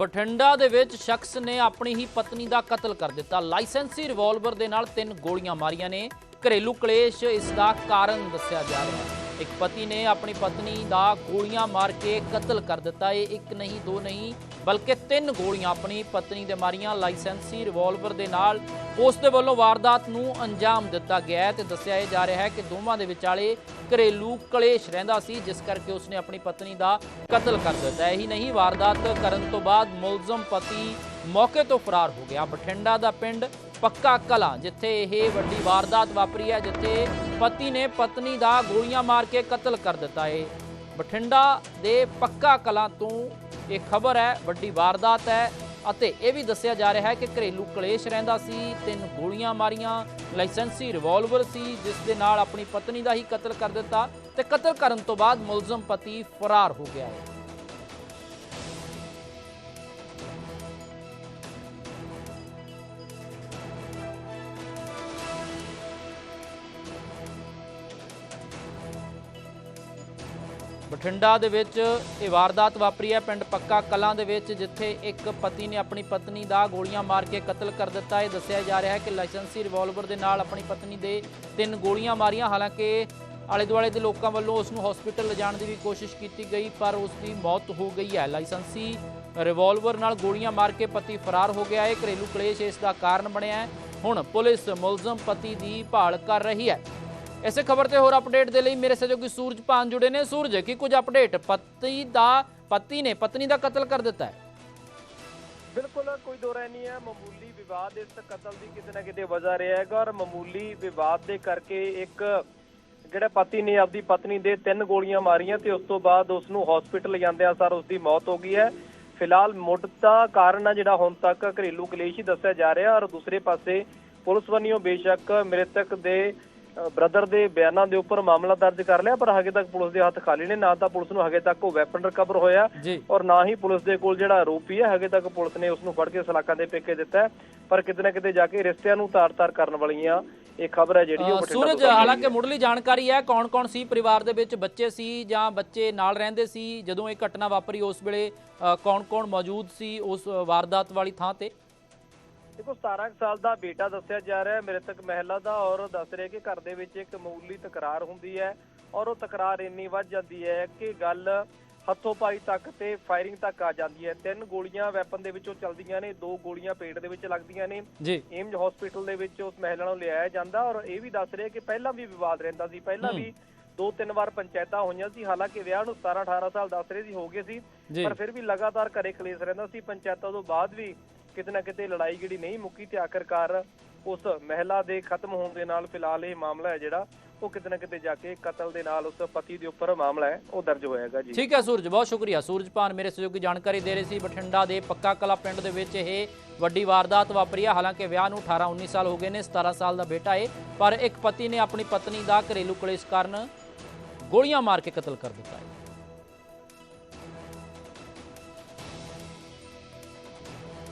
ਬਠਿੰਡਾ ਦੇ ਵਿੱਚ ਸ਼ਖਸ ਨੇ ਆਪਣੀ ਹੀ ਪਤਨੀ ਦਾ ਕਤਲ ਕਰ ਦਿੱਤਾ। ਲਾਇਸੈਂਸੀ ਰਿਵਾਲਵਰ ਦੇ ਨਾਲ ਤਿੰਨ ਗੋਲੀਆਂ ਮਾਰੀਆਂ ਨੇ। ਘਰੇਲੂ ਕਲੇਸ਼ ਇਸ ਦਾ ਕਾਰਨ ਦੱਸਿਆ ਜਾ ਰਿਹਾ ਹੈ। ਇੱਕ ਪਤੀ ਨੇ ਆਪਣੀ ਪਤਨੀ ਦਾ ਗੋਲੀਆਂ ਮਾਰ ਕੇ ਕਤਲ ਕਰ ਦਿੱਤਾ। ਇਹ ਇੱਕ ਨਹੀਂ, ਦੋ ਨਹੀਂ, ਬਲਕਿ ਤਿੰਨ ਗੋਲੀਆਂ ਆਪਣੀ ਪਤਨੀ ਦੇ ਮਾਰੀਆਂ। ਲਾਇਸੈਂਸੀ ਰਿਵਾਲਵਰ ਦੇ ਨਾਲ ਉਸ ਦੇ ਵੱਲੋਂ ਵਾਰਦਾਤ ਨੂੰ ਅੰਜਾਮ ਦਿੱਤਾ ਗਿਆ ਹੈ ਤੇ ਦੱਸਿਆ ਇਹ ਜਾ ਰਿਹਾ ਹੈ ਕਿ ਦੋਵਾਂ ਦੇ ਵਿਚਾਲੇ ਘਰੇਲੂ ਕਲੇਸ਼ ਰਹਿੰਦਾ ਸੀ, ਜਿਸ ਕਰਕੇ ਉਸਨੇ ਆਪਣੀ ਪਤਨੀ ਦਾ ਕਤਲ ਕਰ ਦਿੱਤਾ। ਇਹੀ ਨਹੀਂ, ਵਾਰਦਾਤ ਕਰਨ ਤੋਂ ਬਾਅਦ ਮੁਲਜ਼ਮ ਪਤੀ ਮੌਕੇ ਤੋਂ ਫਰਾਰ ਹੋ ਗਿਆ। ਬਠਿੰਡਾ ਦਾ ਪਿੰਡ ਪੱਕਾ ਕਲਾਂ, ਜਿੱਥੇ ਇਹ ਵੱਡੀ ਵਾਰਦਾਤ ਵਾਪਰੀ ਹੈ, ਜਿੱਥੇ ਪਤੀ ਨੇ ਪਤਨੀ ਦਾ ਗੋਲੀਆਂ ਮਾਰ ਕੇ ਕਤਲ ਕਰ ਦਿੱਤਾ ਹੈ ਬਠਿੰਡਾ ਦੇ ਪੱਕਾ ਕਲਾਂ ਤੋਂ ਇਹ ਖਬਰ ਹੈ, ਵੱਡੀ ਵਾਰਦਾਤ ਹੈ ਅਤੇ ਇਹ ਵੀ ਦੱਸਿਆ ਜਾ ਰਿਹਾ ਹੈ ਕਿ ਘਰੇਲੂ ਕਲੇਸ਼ ਰਹਿੰਦਾ ਸੀ, ਤਿੰਨ ਗੋਲੀਆਂ ਮਾਰੀਆਂ, ਲਾਇਸੈਂਸੀ ਰਿਵਾਲਵਰ ਸੀ, ਜਿਸ ਦੇ ਨਾਲ ਆਪਣੀ ਪਤਨੀ ਦਾ ਹੀ ਕਤਲ ਕਰ ਦਿੱਤਾ ਤੇ ਕਤਲ ਕਰਨ ਤੋਂ ਬਾਅਦ ਮੁਲਜ਼ਮ ਪਤੀ ਫਰਾਰ ਹੋ ਗਿਆ ਹੈ। ਬਠਿੰਡਾ ਦੇ ਵਿੱਚ ਇਹ ਵਾਰਦਾਤ ਵਾਪਰੀ ਹੈ। ਪਿੰਡ ਪੱਕਾ ਕਲਾਂ ਦੇ ਵਿੱਚ, ਜਿੱਥੇ ਇੱਕ ਪਤੀ ਨੇ ਆਪਣੀ ਪਤਨੀ ਦਾ ਗੋਲੀਆਂ ਮਾਰ ਕੇ ਕਤਲ ਕਰ ਦਿੱਤਾ। ਇਹ ਦੱਸਿਆ ਜਾ ਰਿਹਾ ਹੈ ਕਿ ਲਾਇਸੈਂਸੀ ਰਿਵਾਲਵਰ ਦੇ ਨਾਲ ਆਪਣੀ ਪਤਨੀ ਦੇ ਤਿੰਨ ਗੋਲੀਆਂ ਮਾਰੀਆਂ। ਹਾਲਾਂਕਿ ਆਲੇ ਦੁਆਲੇ ਦੇ ਲੋਕਾਂ ਵੱਲੋਂ ਉਸ ਨੂੰ ਹਸਪੀਟਲ ਲਿਜਾਣ ਦੀ ਵੀ ਕੋਸ਼ਿਸ਼ ਕੀਤੀ ਗਈ, ਪਰ ਉਸ ਦੀ ਮੌਤ ਹੋ ਗਈ ਹੈ। ਲਾਇਸੈਂਸੀ ਰਿਵਾਲਵਰ ਨਾਲ ਗੋਲੀਆਂ ਮਾਰ ਕੇ ਪਤੀ ਫਰਾਰ ਹੋ ਗਿਆ ਹੈ। ਘਰੇਲੂ ਕਲੇਸ਼ ਇਸ ਦਾ ਕਾਰਨ ਬਣਿਆ ਹੈ। ਹੁਣ ਪੁਲਿਸ ਮੁਲਜ਼ਮ ਪਤੀ ਦੀ ਭਾਲ ਕਰ ਰਹੀ ਹੈ। ਇਸੇ ਖਬਰ ਤੇ ਹੋਰ ਅਪਡੇਟ ਦੇ ਲਈ ਮੇਰੇ ਸਹਿਯੋਗੀ ਸੂਰਜ ਪਾਨ ਜੁੜੇ ਨੇ। ਸੂਰਜ, ਕੀ ਕੁਝ ਅਪਡੇਟ? ਪਤੀ ਦਾ, ਪਤੀ ਨੇ, ਪਤਨੀ ਦਾ ਕਤਲ ਕਰ ਦਿੱਤਾ ਹੈ। ਬਿਲਕੁਲ, ਕੋਈ ਦੋ ਰਾਏ ਨਹੀਂ ਹੈ। ਮਾਮੂਲੀ ਵਿਵਾਦ ਇਸ ਕਤਲ ਦੀ ਕਿਤੇ ਨਾ ਕਿਤੇ ਵਜ੍ਹਾ ਰਿਹਾ ਹੈਗਾ ਔਰ ਮਾਮੂਲੀ ਵਿਵਾਦ ਦੇ ਕਰਕੇ ਇੱਕ ਜਿਹੜਾ ਪਤੀ ਨੇ ਆਪਦੀ ਪਤਨੀ ਦੇ ਤਿੰਨ ਗੋਲੀਆਂ ਮਾਰੀਆਂ ਤੇ ਉਸ ਤੋਂ ਬਾਅਦ ਉਸ ਨੂੰ ਹਸਪੀਟਲ ਜਾਂਦਿਆਂ ਸਾਰ ਉਸ ਦੀ ਮੌਤ ਹੋ ਗਈ ਹੈ। ਫਿਲਹਾਲ ਮੁੱਢ ਦਾ ਕਾਰਨ ਆ ਜਿਹੜਾ ਹੁਣ ਤੱਕ ਘਰੇਲੂ ਕਲੇਸ਼ ਹੀ ਦੱਸਿਆ ਜਾ ਰਿਹਾ ਔਰ ਦੂਸਰੇ ਪਾਸੇ ਪੁਲਿਸ ਵੱਲੋਂ ਬੇਸ਼ੱਕ ਮ੍ਰਿਤਕ ਦੇ ਬ੍ਰਦਰ ਦੇ ਬਿਆਨਾਂ ਦੇ ਉੱਪਰ ਮਾਮਲਾ ਦਰਜ ਕਰ ਲਿਆ ਪਰ ਹਜੇ ਤੱਕ ਪੁਲਿਸ ਦੇ ਹੱਥ ਖਾਲੀ ਨੇ ਨਾ ਤਾਂ ਪੁਲਿਸ ਨੂੰ ਹਜੇ ਤੱਕ ਉਹ ਵੈਪਨ ਰਿਕਵਰ ਹੋਇਆ ਔਰ ਨਾ ਹੀ ਪੁਲਿਸ ਦੇ ਕੋਲ ਜਿਹੜਾ ਆਰੋਪੀ ਹੈ ਹਜੇ ਤੱਕ ਪੁਲਿਸ ਨੇ ਉਸ ਨੂੰ ਫੜ ਕੇ ਸਲਾਖਾਂ ਦੇ ਪੇਕੇ ਦਿੱਤਾ। ਪਰ ਕਿਤੇ ਨਾ ਕਿਤੇ ਜਾ ਕੇ ਰਿਸ਼ਤਿਆਂ ਨੂੰ ਤਾਰ-ਤਾਰ ਕਰਨ ਵਾਲੀਆਂ ਇਹ ਖਬਰ ਹੈ ਜਿਹੜੀ ਉਹ ਸੂਰਜ ਹਾਲਾਂਕਿ ਮੁੱਢਲੀ ਜਾਣਕਾਰੀ ਹੈ ਕੌਣ-ਕੌਣ ਸੀ ਪਰਿਵਾਰ ਦੇ ਵਿੱਚ ਬੱਚੇ ਸੀ ਜਾਂ ਬੱਚੇ ਨਾਲ ਰਹਿੰਦੇ ਸੀ ਜਦੋਂ ਇਹ ਘਟਨਾ ਵਾਪਰੀ ਉਸ ਵੇਲੇ ਕੌਣ-ਕੌਣ ਮੌਜੂਦ ਸੀ ਉਸ ਵਾਰਦਾਤ ਵਾਲੀ ਥਾਂ ਤੇ? ਦੇਖੋ 17 ਕੁ ਸਾਲ ਦਾ ਬੇਟਾ ਦੱਸਿਆ ਜਾ ਰਿਹਾ ਹੈ ਮ੍ਰਿਤਕ ਮਹਿਲਾ ਦਾ ਔਰ ਦੱਸ ਰਿਹਾ ਕਿ ਘਰ ਦੇ ਵਿੱਚ ਇੱਕ ਮਾਮੂਲੀ ਤਕਰਾਰ ਹੁੰਦੀ ਹੈ ਔਰ ਉਹ ਤਕਰਾਰ ਇੰਨੀ ਵੱਧ ਜਾਂਦੀ ਹੈ ਕਿ ਗੱਲ ਹੱਥੋਂ ਪਾਈ ਤੱਕ ਤੇ ਫਾਇਰਿੰਗ ਤੱਕ ਆ ਜਾਂਦੀ ਹੈ। ਤਿੰਨ ਗੋਲੀਆਂ ਵੈਪਨ ਦੇ ਵਿੱਚੋਂ ਚੱਲਦੀਆਂ ਨੇ ਦੋ ਗੋਲੀਆਂ ਪੇਟ ਦੇ ਵਿੱਚ ਲੱਗਦੀਆਂ ਨੇ। ਏਮਜ ਹਸਪੀਟਲ ਦੇ ਵਿੱਚ ਉਸ ਮਹਿਲਾ ਨੂੰ ਲਿਆਇਆ ਜਾਂਦਾ ਔਰ ਇਹ ਵੀ ਦੱਸ ਰਿਹਾ ਕਿ ਪਹਿਲਾਂ ਵੀ ਵਿਵਾਦ ਰਹਿੰਦਾ ਸੀ। ਪਹਿਲਾਂ ਵੀ ਦੋ ਤਿੰਨ ਵਾਰ ਪੰਚਾਇਤਾਂ ਹੋਈਆਂ ਸੀ। ਹਾਲਾਂਕਿ ਵਿਆਹ ਨੂੰ 17 18 ਸਾਲ ਦੱਸ ਰਹੇ ਸੀ ਹੋ ਗਏ ਸੀ। ਪਰ ਫਿਰ ਵੀ ਲਗਾਤਾਰ ਘਰੇ ਕਲੇਸ਼ ਰਹਿੰਦਾ ਸੀ। ਪੰਚਾਇਤਾਂ ਤੋਂ ਬਾਅਦ ਵੀ ਕਿਤੇ ਨਾ ਕਿਤੇ ਲੜਾਈ ਜਿਹੜੀ ਨਹੀਂ ਮੁੱਕੀ ਤੇ ਆਖਰਕਾਰ ਉਸ ਮਹਿਲਾ ਦੇ ਖਤਮ ਹੋਣ ਦੇ ਨਾਲ ਫਿਲਹਾਲ ਇਹ ਮਾਮਲਾ ਹੈ ਜਿਹੜਾ ਉਹ ਕਿਤੇ ਨਾ ਕਿਤੇ ਜਾ ਕੇ ਕਤਲ ਦੇ ਨਾਲ ਉਸ ਪਤੀ ਦੇ ਉੱਪਰ ਮਾਮਲਾ ਹੈ, ਉਹ ਦਰਜ ਹੋਇਆਗਾ ਜੀ। ਠੀਕ ਹੈ ਸੂਰਜ, ਬਹੁਤ ਸ਼ੁਕਰੀਆ। ਸੂਰਜ ਪਾਨ ਮੇਰੇ ਸਹਿਯੋਗੀ ਜਾਣਕਾਰੀ ਦੇ ਰਹੇ ਸੀ, ਬਠਿੰਡਾ ਦੇ ਪੱਕਾ ਕਲਾ ਪਿੰਡ ਦੇ ਵਿੱਚ ਇਹ ਵੱਡੀ ਵਾਰਦਾਤ ਵਾਪਰੀ ਹੈ ਹਾਲਾਂਕਿ ਵਿਆਹ ਨੂੰ 18 19 ਸਾਲ ਹੋ ਗਏ ਨੇ 17 ਸਾਲ ਦਾ ਬੇਟਾ ਹੈ ਪਰ ਇੱਕ ਪਤੀ ਨੇ ਆਪਣੀ ਪਤਨੀ ਦਾ ਘਰੇਲੂ ਕਲੇਸ਼ ਕਾਰਨ ਗੋਲੀਆਂ ਮਾਰ ਕੇ ਕਤਲ ਕਰ ਦਿੱਤਾ ਹੈ